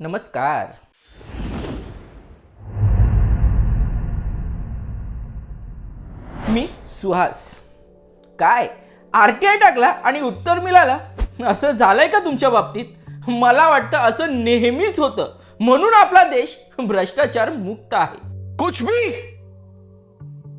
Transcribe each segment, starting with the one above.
नमस्कार. मी सुहास. काय? R T I टाकला आणि उत्तर मिळालं? असं झालंय का तुमच्या बाबतीत? मला वाटतं असं नेहमीच होतं. म्हणून आपला देश भ्रष्टाचार मुक्त आहे. कुछ भी!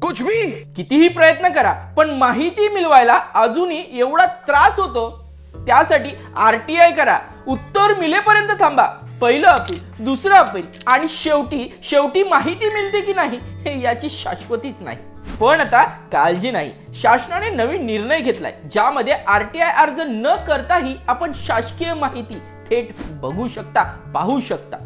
कुछ भी! कितीही प्रयत्न करा पण माहिती मिळवायला अजूनही एवढा त्रास होतो. त्यासाठी आर टी आय करा. उत्तर मिळेपर्यंत थांबा. पहिलं अपील दुसरं अपील आणि शेवटी शेवटी माहिती मिळते की नाही हे याची शाश्वतीच नाही. पण आता काळजी नाही. शासनाने नवीन निर्णय घेतलाय ज्यामध्ये आर टी आय अर्ज न करताही आपण शासकीय माहिती थेट बघू शकता पाहू शकता.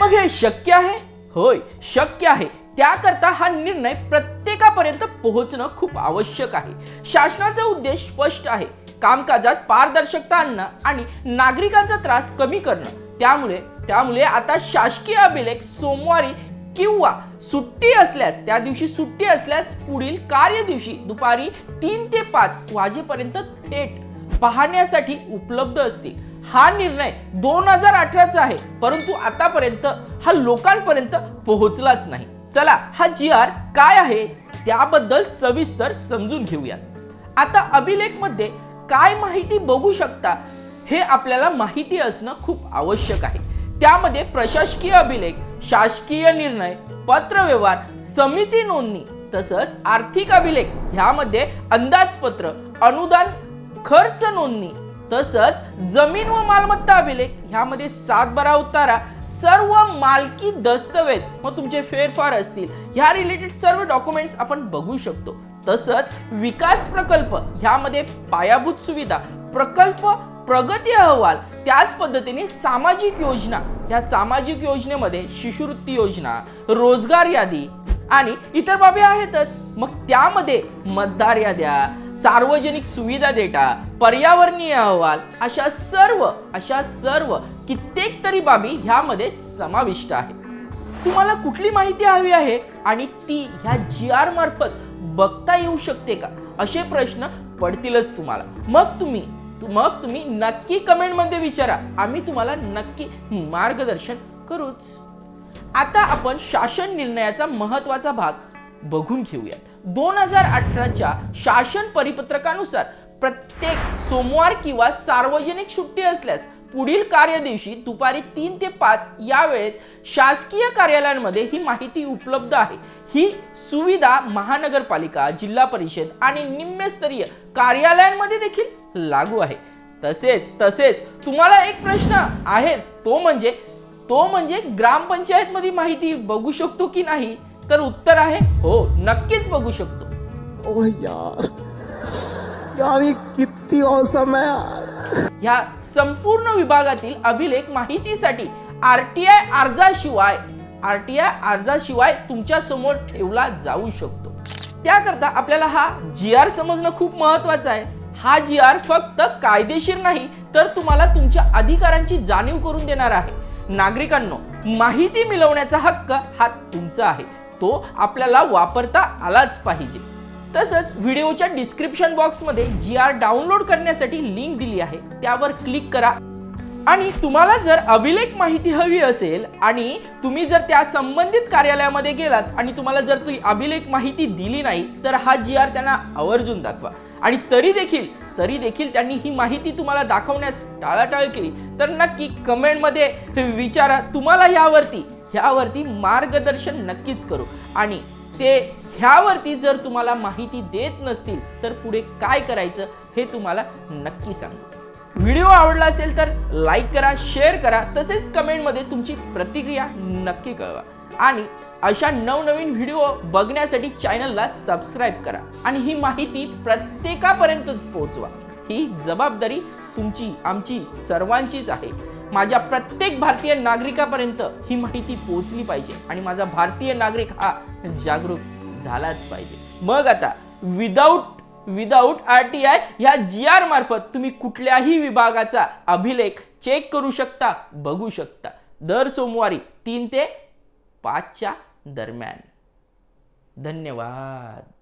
मग हे शक्य आहे? होय शक्य आहे. त्याकरता हा निर्णय प्रत्येकापर्यंत पोहोचणं खूप आवश्यक आहे. शासनाचा उद्देश स्पष्ट आहे. कामकाजात पारदर्शकता आणणं आणि नागरिकांचा त्रास कमी करणं. त्यामुळे त्यामुळे आता शासकीय अभिलेख सोमवारी किंवा सुट्टी असल्यास त्या दिवशी सुट्टी असल्यास पुढील कार्य दिवशी दुपारी तीन ते पाच वाजेपर्यंत थेट पाहण्यासाठी उपलब्ध असतील. हा निर्णय दोन हजार अठराचा आहे परंतु आतापर्यंत हा लोकांपर्यंत पोहोचलाच नाही. चला हा जी आर काय आहे त्याबद्दल सविस्तर समजून घेऊयात. आता अभिलेखमध्ये काय माहिती बघू शकता हे आपल्याला माहिती असणं खूप आवश्यक आहे. त्यामध्ये प्रशासकीय अभिलेख शासकीय निर्णय पत्रव्यवहार समिती नोंदणी तसंच आर्थिक अभिलेख. ह्यामध्ये अंदाजपत्र अनुदान खर्च नोंदणी तसंच जमीन व मालमत्ता अभिलेख. ह्यामध्ये सातबारा उतारा सर्व मालकी दस्तवेज. मग तुमचे फेरफार असतील. ह्या रिलेटेड सर्व डॉक्युमेंट्स आपण बघू शकतो. तसंच विकास प्रकल्प. ह्यामध्ये पायाभूत सुविधा प्रकल्प प्रगती अहवाल त्याच पद्धतीने सामाजिक योजना ह्या सामाजिक योजनेमध्ये शिष्यवृत्ती योजना रोजगार यादी आणि इतर बाबी आहेतच. मग त्यामध्ये मतदार याद्या सार्वजनिक सुविधा डेटा पर्यावरणीय अहवाल अशा सर्व अशा सर्व कित्येक तरी बाबी ह्यामध्ये समाविष्ट आहे तुम्हाला कुठली माहिती हवी आहे आणि ती ह्या जी आर मार्फत बघता येऊ शकते का? असे प्रश्न पडतीलच तुम्हाला. मग तुम्ही मग तुम्ही नक्की कमेंटमध्ये विचारा. आम्ही तुम्हाला नक्की मार्गदर्शन करूच. आता आपण शासन निर्णयाचा महत्त्वाचा भाग बघून घेऊयात. दोन हजार अठराच्या शासन परिपत्रकानुसार प्रत्येक सोमवार किंवा सार्वजनिक सुट्टी असल्यास पुढील कार्य दिवशी दुपारी तीन ते पाच या वेळेत शासकीय कार्यालयांमध्ये ही माहिती उपलब्ध आहे. ही सुविधा महानगरपालिका जिल्हा परिषद आणि निम्नस्तरीय कार्यालयांमध्ये देखील लागू आहे. तसेच तसेच तुम्हाला एक प्रश्न आहेच. तो म्हणजे तो म्हणजे ग्रामपंचायत मध्ये माहिती बघू शकतो की नाही? तर उत्तर आहे हो नक्कीच बघू शकतो. ओह यार. यार ये किती औसम यार. ह्या संपूर्ण विभागातील अभिलेख माहितीसाठी आरटीआय अर्जाशिवाय आरटीआय अर्जाशिवाय तुमच्यासमोर ठेवला जाऊ शकतो. त्याकरता आपल्याला हा जी आर समजणं खूप महत्वाचं आहे. हा जी आर फक्त कायदेशीर नाही तर तुम्हाला तुमच्या अधिकारांची जाणीव करून देणार आहे. नागरिकांनो माहिती मिळवण्याचा हक्क हा तुमचा आहे. तो आपल्याला वापरता आलाच पाहिजे. तसंच व्हिडिओच्या डिस्क्रिप्शन बॉक्समध्ये जी आर डाउनलोड करण्यासाठी लिंक दिली आहे. त्यावर क्लिक करा. आणि तुम्हाला जर अभिलेख माहिती हवी असेल आणि तुम्ही जर त्या संबंधित कार्यालयामध्ये गेलात आणि तुम्हाला जर ती अभिलेख माहिती दिली नाही तर हा जी आर त्यांना आवर्जून दाखवा. आणि तरी देखील तरी देखील त्यांनी ही माहिती तुम्हाला दाखवण्यास टाळाटाळ केली तर नक्की कमेंटमध्ये विचारा. तुम्हाला यावरती ह्यावरती मार्गदर्शन नक्कीच करू. आणि ते ह्यावरती जर तुम्हाला माहिती देत नसतील तर पुढे काय करायचं हे तुम्हाला नक्की सांगू. व्हिडिओ आवडला असेल तर लाईक करा शेअर करा तसेच कमेंटमध्ये तुमची प्रतिक्रिया नक्की कळवा. आणि अशा नवनवीन व्हिडिओ बघण्यासाठी चॅनलला सबस्क्राईब करा आणि ही माहिती प्रत्येकापर्यंत पोहोचवा. ही जबाबदारी तुमची आमची सर्वांचीच आहे. माझ्या प्रत्येक भारतीय नागरिकापर्यंत ही माहिती पोहोचली पाहिजे आणि माझा भारतीय नागरिक हा जागरूक झालाच पाहिजे. मग आता without without R T I ह्या जी आर मार्फत तुम्ही कुठल्याही विभागाचा अभिलेख चेक करू शकता बघू शकता. दर सोमवारी तीन ते पाचच्या दरम्यान. धन्यवाद.